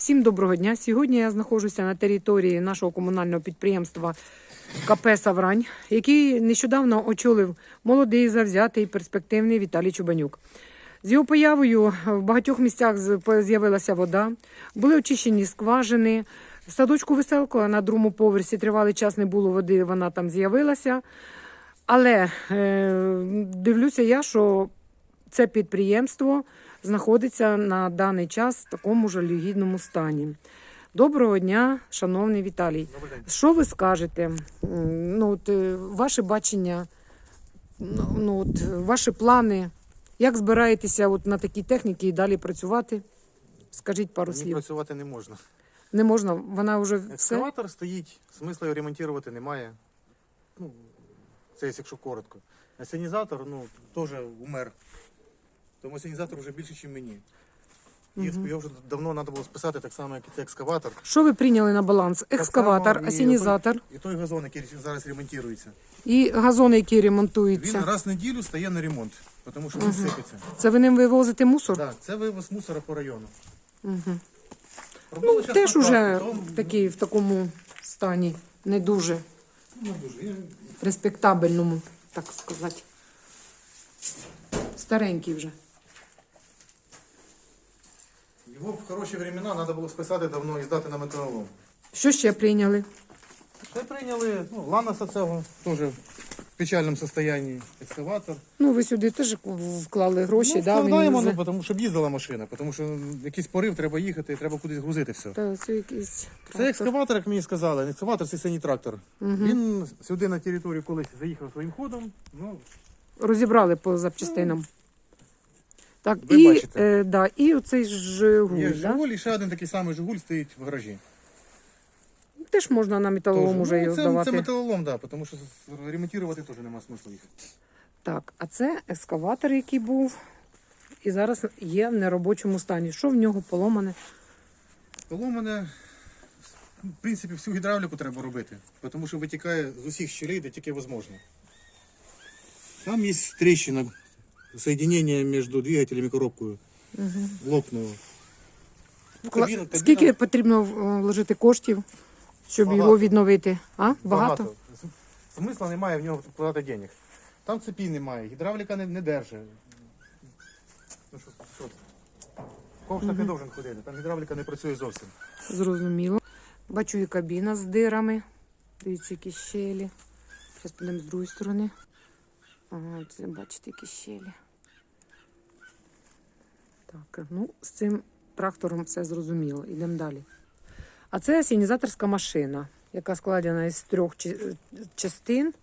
Всім доброго дня. Сьогодні я знаходжуся на території нашого комунального підприємства КП Саврань, який нещодавно очолив молодий, завзятий, перспективний Віталій Чубанюк. З його появою в багатьох місцях з'явилася вода, були очищені скважини. Садочку веселко на другому поверсі тривалий час не було води, вона там з'явилася. Але е, дивлюся я, що це підприємство знаходиться на даний час в такому жалюгідному стані. Доброго дня, шановний Віталій. Що ви скажете? Ну, от, е, ваше бачення, ну, ну, от, ваші плани, як збираєтеся от на такій техніці і далі працювати? Скажіть пару Мені слів. працювати не можна. Не можна, вона вже все. Екскаватор стоїть, смисла його ремонтувати немає. Ну, це якщо коротко. Асенізатор, ну, теж умер. Тому асенізатор вже більше, ніж мені. І його вже давно треба було списати так само, як і цей екскаватор. Що ви прийняли на баланс? Екскаватор, само і І той газон, який зараз ремонтується. і газон, який ремонтується. Він раз в неділю стає на ремонт, тому що він сипеться. Це ви ним вивозите мусор? Так, це вивоз мусора по району. Угу. Робили Ну, теж уже трактор, такий в такому стані, не дуже Ну, дуже. Респектабельному, так сказати. Старенький вже. Його в хороші времена треба було списати давно і здати на металолом. Що ще прийняли? Ще прийняли ну, Ланоса цього, теж в печальному стані. Екскаватор. Ну, ви сюди теж вклали гроші, ну, да? вкладаємо, ну, тому щоб їздила машина, тому що якийсь порив треба їхати, треба кудись грузити все. Та, це якийсь Це екскаватор, як мені сказали, екскаватор, це синій трактор. Він сюди на територію колись заїхав своїм ходом. Ну, Розібрали по запчастинам. Так, Ви і, бачите. е, да, і оцей Жигуль, є да? Жигуль і ще один такий самий Жигуль стоїть в гаражі. Теж можна на металолом Теж. уже ну, його це, здавати. це металолом, да, тому що ремонтувати теж немає смислу їх. Так, а це екскаватор, який був, і зараз є в неробочому стані. Що в нього поломане? Поломане, в принципі, всю гідравліку треба робити, тому що витікає з усіх щелей, де тільки можливо. Там є тріщина, соєдинення між двигателем і коробкою. Лопнуло. Ну, Кла- кабіна- кабіна- Скільки потрібно е, вложити коштів, щоб його відновити? А? Багато? Смисла немає в нього вкладати денег. Там цепі немає, гідравліка не, не держить. Ну що, що це? Ковш так не должен ходити, там гідравліка не працює зовсім. Зрозуміло. Бачу і кабіна з дирами. Дивіться, які щелі. Зараз підемо з другої сторони. Ага, це бачите, які щелі. Так, ну, з цим трактором все зрозуміло. Йдемо далі. А це асінізаторська машина, яка складена із трьох частин,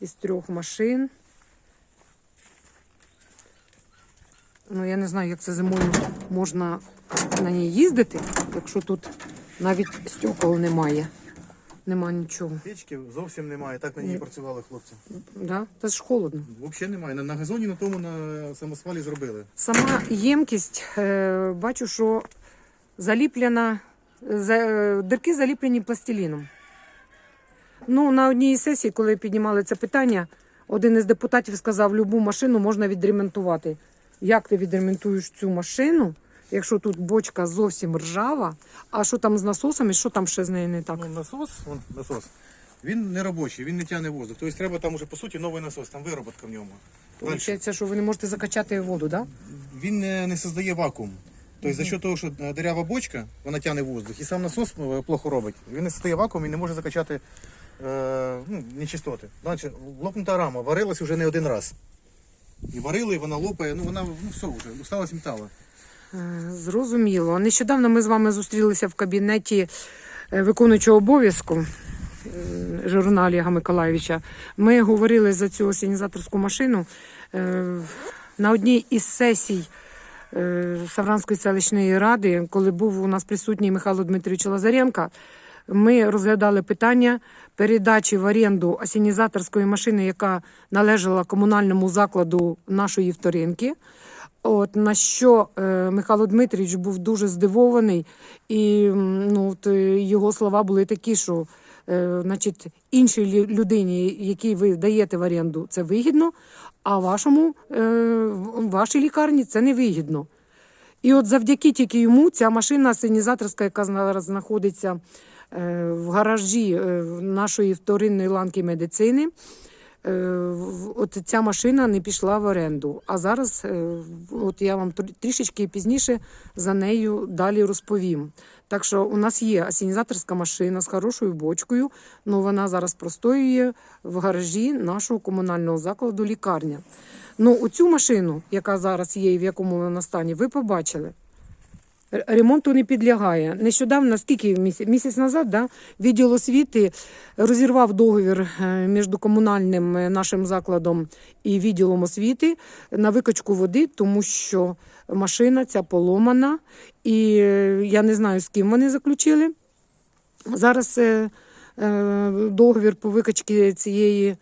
із трьох машин. Ну, я не знаю, як це зимою можна на ній їздити, якщо тут навіть стекол немає. Нема нічого. Печки зовсім немає, так на ній працювали хлопці. Да? Це ж холодно. Взагалі немає. На, на газоні на тому на самосвалі зробили. Сама ємкість, е, бачу, що заліплена, за, е, дирки заліплені пластиліном. Ну, на одній із сесій, коли піднімали це питання, один із депутатів сказав, любу машину можна відремонтувати. Як ти відремонтуєш цю машину, якщо тут бочка зовсім ржава, а що там з насосами, що там ще з нею не так? Ну, насос, вон, насос, він не робочий, він не тягне воздух. Тобто треба там уже по суті новий насос, там вироботка в ньому. Дальше. Получається, що ви не можете закачати воду, так? Да? Він не, не создає вакуум. Тобто за що того, що е, дирява бочка, вона тягне воздух, і сам насос е, плохо робить. Він не создає вакуум і не може закачати е, ну, нечистоти. Далі, лопнута рама варилась вже не один раз. І варили, і вона лопає, ну вона ну, все вже, усталась металу. Е, Зрозуміло. Нещодавно ми з вами зустрілися в кабінеті е, виконуючого обов'язку е, журналу Олега Миколаєвича. Ми говорили за цю осінізаторську машину. На одній із сесій Савранської селищної ради, коли був у нас присутній Михайло Дмитрович Лазаренко, ми розглядали питання передачі в оренду асінізаторської машини, яка належала комунальному закладу нашої вторинки. От на що е, Михайло Дмитрійович був дуже здивований, і ну, от, е, його слова були такі, що е, значить, іншій людині, якій ви даєте в оренду, це вигідно, а вашому, е, вашій лікарні це не вигідно. І от завдяки тільки йому ця машина синізаторська, яка зараз знаходиться е, в гаражі е, нашої вторинної ланки медицини. Е, От ця машина не пішла в оренду. А зараз, е, от я вам трішечки пізніше за нею далі розповім. Так що у нас є асінізаторська машина з хорошою бочкою, але вона зараз простоює в гаражі нашого комунального закладу лікарня. Ну, оцю машину, яка зараз є і в якому вона стані, ви побачили. Ремонту не підлягає. Нещодавно, скільки місяць, місяць назад, да, відділ освіти розірвав договір е, між комунальним е, нашим закладом і відділом освіти на викачку води, тому що машина ця поломана, і е, я не знаю, з ким вони заключили. Зараз договір по викачці цієї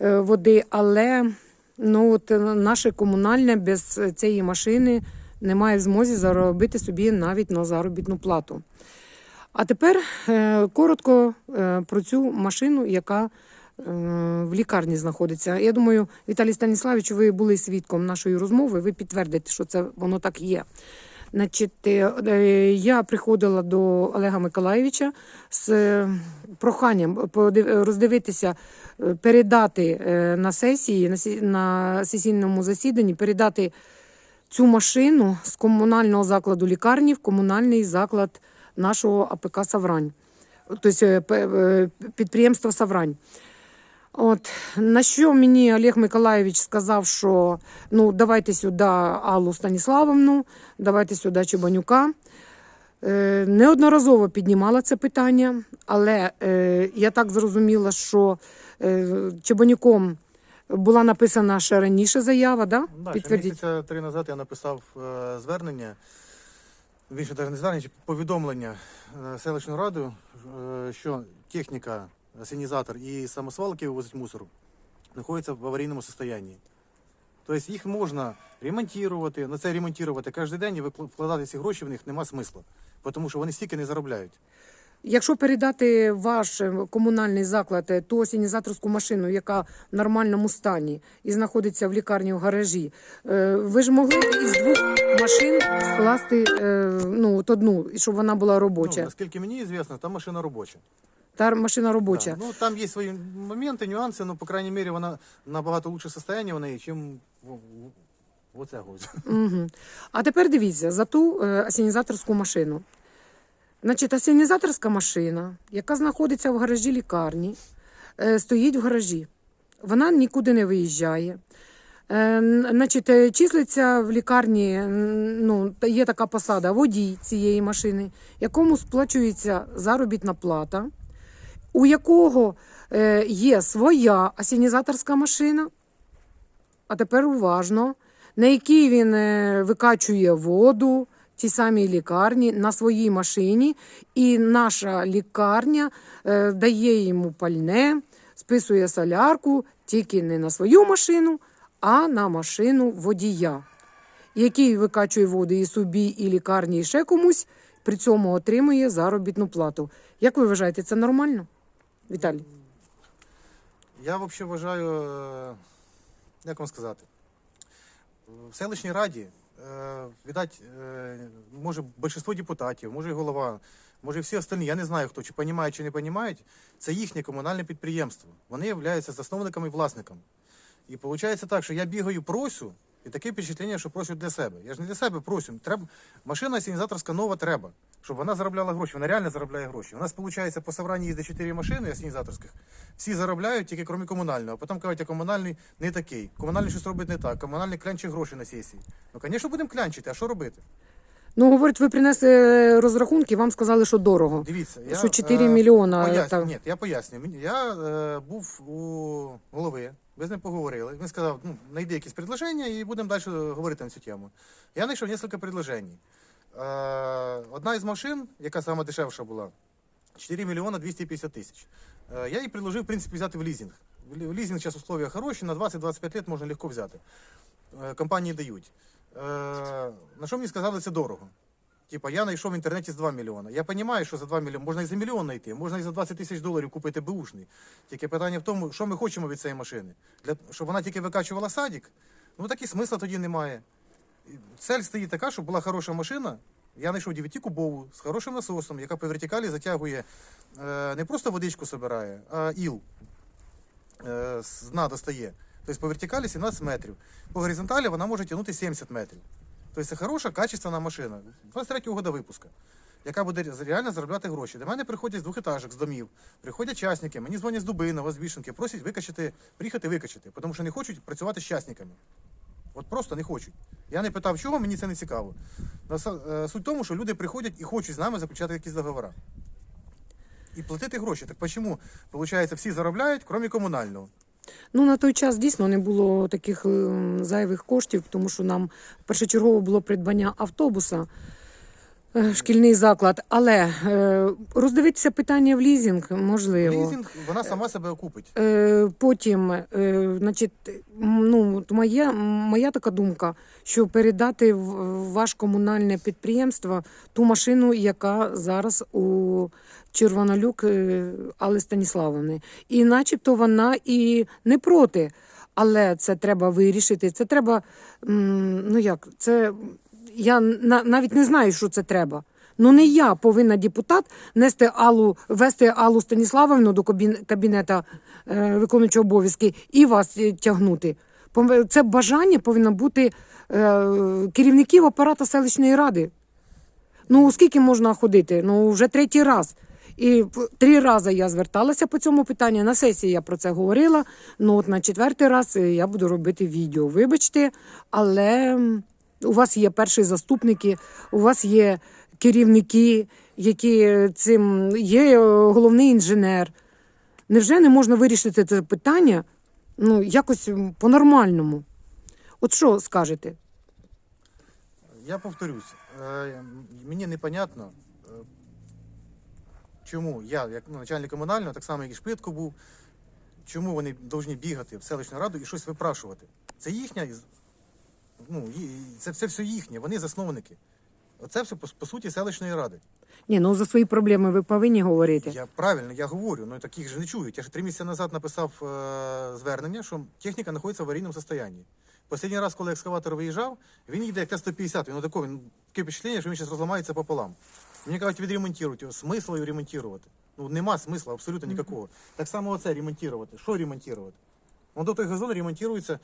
води, але ну, от, наше комунальне без цієї машини не має змозі заробити собі навіть на заробітну плату. А тепер е, коротко е, про цю машину, яка е, в лікарні знаходиться. Я думаю, Віталій Станіславович, ви були свідком нашої розмови, ви підтвердите, що це воно так є. Значить, я приходила до Олега Миколаєвича з проханням роздивитися, передати на сесії, на сесійному засіданні, передати цю машину з комунального закладу лікарні в комунальний заклад нашого АПК Саврань, тобто е, е, підприємства Саврань. От на що мені Олег Миколаєвич сказав, що ну давайте сюди Аллу Станіславовну, давайте сюди Чебанюка. Е, неодноразово піднімала це питання, але е, я так зрозуміла, що е, Чебанюком була написана ще раніше заява, да? Да, ще Підтвердіть. місяця три назад я написав е, звернення, більше навіть не звернення, чи повідомлення е, селищну раду, е, що техніка, асенізатор і самосвалки вивозить мусор знаходяться в аварійному стані. Тобто їх можна ремонтувати, на це ремонтувати кожен день і викла- вкладати ці гроші в них нема смисла, тому що вони стільки не заробляють. Якщо передати ваш е, комунальний заклад е, ту осінізаторську машину, яка в нормальному стані і знаходиться в лікарні в гаражі, е, ви ж могли б із двох машин скласти ну, от одну, щоб вона була Ну, робоча. наскільки мені звісно, там машина робоча. Та машина робоча. Да. Ну, там є свої моменти, нюанси, але, по крайній мірі, вона набагато лучше состояние в неї, оце гось. Угу. А тепер дивіться за ту е, асінізаторську машину. Значить, асінізаторська машина, яка знаходиться в гаражі лікарні, е, стоїть в гаражі. Вона нікуди не виїжджає. Е, Значить, е, числиться в лікарні, ну, є така посада водій цієї машини, якому сплачується заробітна плата, у якого є своя асінізаторська машина, а тепер уважно, на якій він викачує воду, ті самі лікарні на своїй машині, і наша лікарня е, дає йому пальне, списує солярку тільки не на свою машину, а на машину водія, який викачує воду і собі, і лікарні, і ще комусь, при цьому отримує заробітну плату. Як ви вважаєте, це нормально? Віталій? Я взагалі вважаю, е, як вам сказати, в селищній раді, е, видать, е, може більшість депутатів, може голова, може всі остальні, я не знаю хто, чи розуміє, чи не розуміють, це їхнє комунальне підприємство. Вони являються засновниками і власниками. І виходить так, що я бігаю, просю, і таке впечатлення, що просю для себе. Я ж не для себе просю. Треба, машина асенізаторська нова треба, щоб вона заробляла гроші. Вона реально заробляє гроші. У нас, виходить, по собранні їздить 4 машини асенізаторських. Всі заробляють, тільки крім комунального. А потім кажуть, а комунальний не такий. Комунальний щось робить не так. Комунальний клянчить гроші на сесії. Ну, звісно, будемо клянчити, а що робити? Ну, говорить, ви принесли розрахунки, вам сказали, що дорого. Дивіться, я, Що 4 е, мільйона, Поясню. Ні, я поясню. Я е, був у голови, ви з ним поговорили. Він сказав, ну, знайди якісь предложення і будемо далі говорити на цю тему. Я знайшов кілька предложень. Е, одна із машин, яка сама дешевша була, 4 мільйона 250 тисяч. Е, я їй предложив, в принципі, взяти в лізинг. В лі- в лізинг зараз условия хороші, на 20-25 років можна легко взяти. Е, компанії дають. На що мені сказали, це дорого. Типа, я знайшов в інтернеті з 2 мільйони. Я розумію, що за 2 мільйони можна і за мільйон знайти, можна і за 20 тисяч доларів купити беушний. Тільки питання в тому, що ми хочемо від цієї машини. Для, щоб вона тільки викачувала садик, ну так і смисла тоді немає. Цель стоїть така, щоб була хороша машина. Я знайшов 9-кубову з хорошим насосом, яка по вертикалі затягує е, не просто водичку собирає, а іл е, з дна достає. Тобто по вертикалі 17 метрів. По горизонталі вона може тягнути 70 метрів. Тобто це хороша, качественна машина. 23-го года випуска, яка буде реально заробляти гроші. До мене приходять з двохетажок, з домів, приходять частники, мені дзвонять з Дубинова, з Вішенки, просять викачати, приїхати викачати, тому що не хочуть працювати з частниками. От просто не хочуть. Я не питав, чого, мені це не цікаво. Е, Суть в тому, що люди приходять і хочуть з нами заключати якісь договори. І платити гроші. Так чому? Получається, всі заробляють, крім комунального. Ну, на той час дійсно не було таких е, зайвих коштів, тому що нам першочергово було придбання автобуса, е, шкільний заклад. Але е, роздивитися питання в лізинг можливо. Лізинг, вона сама себе окупить. Потім, значить, ну, моя, моя така думка, що передати в ваш комунальне підприємство ту машину, яка зараз у Червонолюк е, Алли Станіславовни. І начебто вона і не проти. Але це треба вирішити. Це треба, ну як, це я навіть не знаю, що це треба. Ну не я повинна депутат нести Аллу, вести Аллу Станіславовну до кабін- кабінета е, виконуючого обов'язки і вас тягнути. Це бажання повинно бути е, керівників апарата селищної ради. Ну скільки можна ходити? Ну вже третій раз. І три рази я зверталася по цьому питанню. На сесії я про це говорила. Ну от на четвертий раз е, я буду робити відео. Вибачте, але у вас є перші заступники, у вас є керівники, які цим є е, головний інженер. Невже не можна вирішити це питання ну, якось по-нормальному? От що скажете? Я повторюсь, е, мені непонятно, е, чому я, як ну, начальник комунального, так само як і Шпитко був, чому вони повинні бігати в селищну раду і щось випрашувати. Це їхня, ну, це, це все їхнє, вони засновники. Оце все по, по суті селищної ради. Ні, ну за свої проблеми ви повинні говорити. Я правильно, я говорю, ну таких же не чують. Я ж три місяці назад написав е, звернення, що техніка знаходиться в аварійному стані. Останній раз, коли екскаватор виїжджав, він їде як Т-150, він таке впечатлення, що він зараз розламається пополам. Мені кажуть, відремонтуйте його. Смисла його ремонтувати? Ну нема смисла абсолютно ніякого. Так само оце ремонтувати. Що ремонтувати? Он до той газон ремонтується.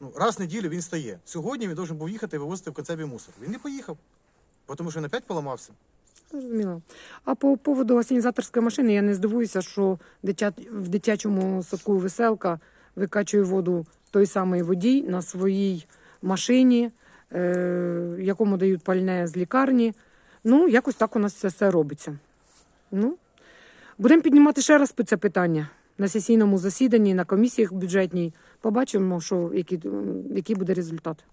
Ну, раз в неділю він стає. Сьогодні він должен був їхати і вивозити в концебі мусор. Він не поїхав, тому що він опять поламався. Зрозуміло. А по поводу асенізаторської машини я не здивуюся, що в дитячому садку веселка викачує воду той самий водій на своїй машині, е... якому дають пальне з лікарні. Ну, якось так у нас це все робиться. Ну, будемо піднімати ще раз це питання на сесійному засіданні, на комісіях бюджетній. Побачимо, що, який, який буде результат.